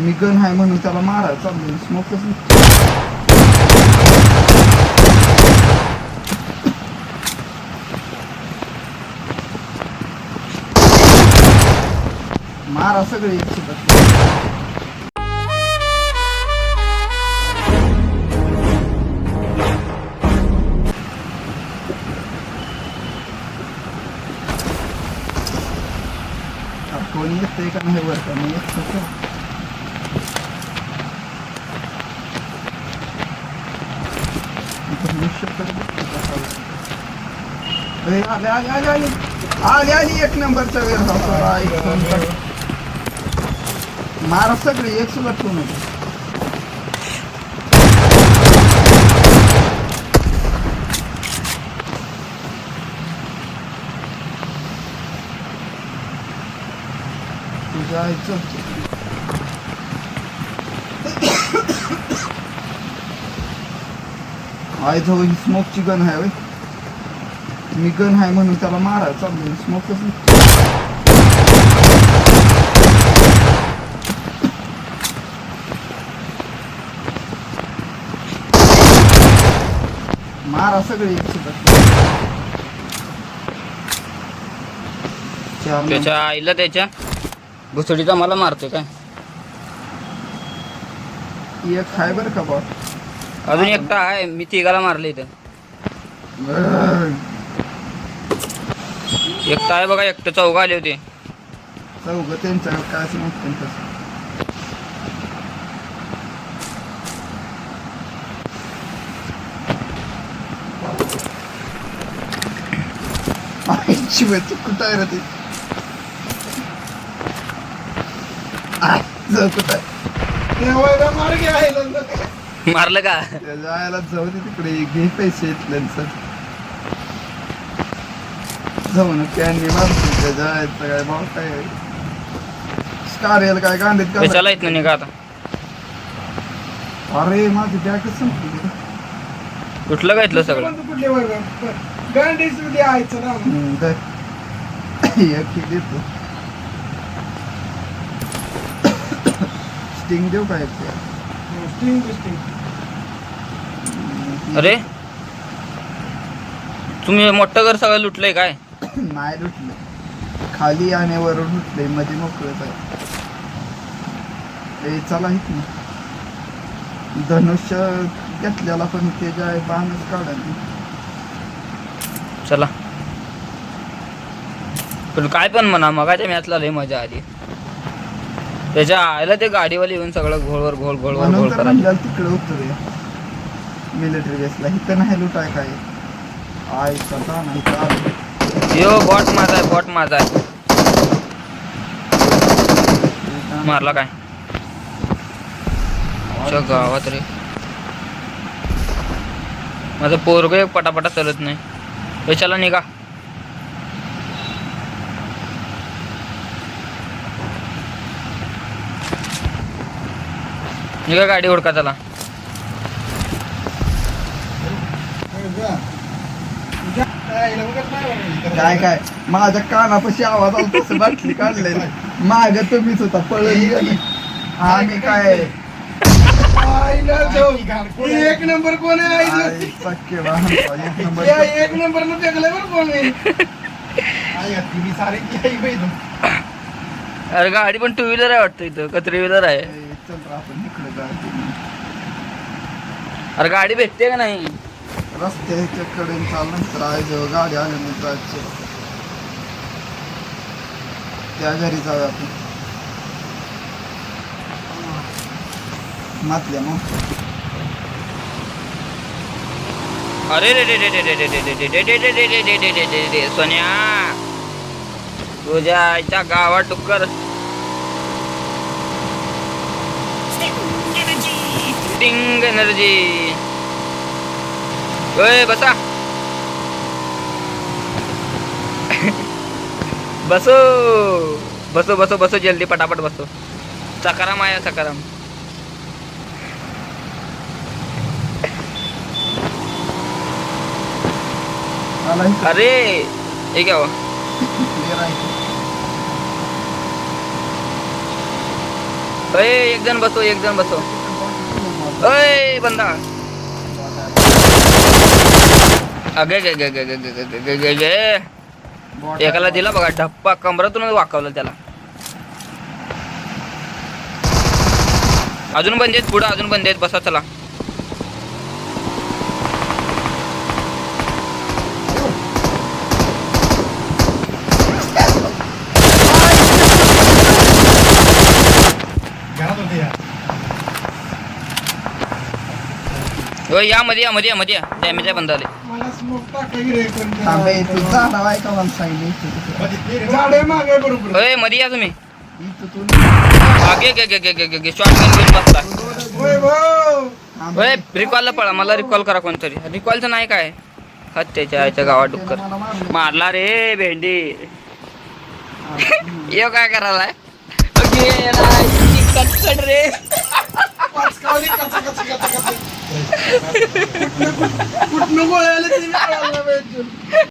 मी गण आहे म्हणून त्याला मारा चाललोय. कसं मारा सगळे एक कोणी येतंय का नाही वर का मी येत अरे, आले आले आले आले आले आली एक नंबरचा वेळ मारा एक सुद्धा ठेवू नका तुझ्या जवळ ही स्मोकची गन आहे होय. मी गन आहे म्हणून त्याला मारा चाललोय. स्मोकच मारा सगळे. त्याच्या आईला त्याच्या घुसडीचा मला मारतोय काय? एक आहे बरं का बॉस अजून एकटा आहे मी तिघाला मारले इथं. एकटा आहे बघा एकटं चौघ आले होते. चौघ त्यांच्या काय असं तसं कुठं आहे रे ते? कुठं आहे? आहे मारलं का? आईला जाऊ दे तिकडे घे पैसे इथल्यांचं जाऊ ना त्यांनी मारतो आईचं काय भाव काय स्टार याला काय गांडीत घालायचं? त्याच्याला इथनं निघा आता? अरे माझी बॅगच संपली. कुठलं काय इथलं सगळं? कुठले गांडीच ना. एक देतो. स्टिंग देऊ का अरे? तुम्ही मोठं घर सगळं लुटलंय काय? नाही लुटलं. खाली आणि वरून लुटले मध्ये मोकळत आहे ए चला इथं धनुष्य घेतलेला पण त्याच्या आहे बाणच काढायला चला. पण काय पण म्हणा मगाच्या मॅचला लय मजा आली. त्याच्या आईला ते गाडीवाले येऊन सगळं घोळवर घोळ घोळवर घोळ म्हणून तर करायला म्हणलं तिकडे उतरूया मिलिटरी बेसला इथं नाही लुटाय काय? आयचा दाना इथं आलं यो बॉट माझा आहे बॉट माझा आहे मारला काय? गावात रे. माझं पोरग एक पटापटा चालत नाही. याच्याला निघा. निघा गाडी ओळखा त्याला. काय काय? माझ्या कानापाशी आवाज आला तसं बाटली काढले माग तुम्हीच होता पळून गेले. आम्ही काय? एक नंबर कोण आहे एक नंबर न फेकलंय बरं कोण आहे? अरे गाडी पण टू व्हीलर आहे वाटतं इथं का थ्री व्हीलर आहे? अरे गाडी भेटते का नाही रस्त्याच्या कडे चालल्यानंतर आहे जेव्हा गाडी आल्यानंतर जायचं त्या घरी जाऊया आपण मातल्या मग अरे रे रे रे रे रे रे रे रे रे रे रे रे रे रे रे रे सोन्या तुझ्या आईच्या गावात डुक्कर टिंग एनर्जी ओय बसा बसो बसो बसो बसो जल्दी पटापट बसो सकाराम आया सकाराम अरे ये क्या हुआ एक जण बसो एक जण बसो अय बंदा. अगे गे गे गे गे गे गे गे गे गे एकाला दिला बघा ढप्पा कमरातूनच वाकवलं त्याला. अजून बंद आहेत पुढं अजून बंद आहेत बसा चला. होय या मध्ये या मध्ये या मध्ये या. डॅमेज आहे बंद आले मला स्मोक टाकावी रे पण थांबे तू झाडा आहे का मला सांगितलं झाडे मागे बरोबर. होयमध्ये या तुम्ही. आगे गे गे गे गे गे गे शॉर्ट गन घेऊन बसला. होय रिकॉलला पळा मला रिकॉल करा कोणतरी. रिकॉलचं नाही काय? हत्याच्या आईच्या गावात डुक्कर. मारलं. मारला रे भेंडी. यो काय कटकट रे. कावली कच कच कच कच कुठनं गोळ्या आले तरी मी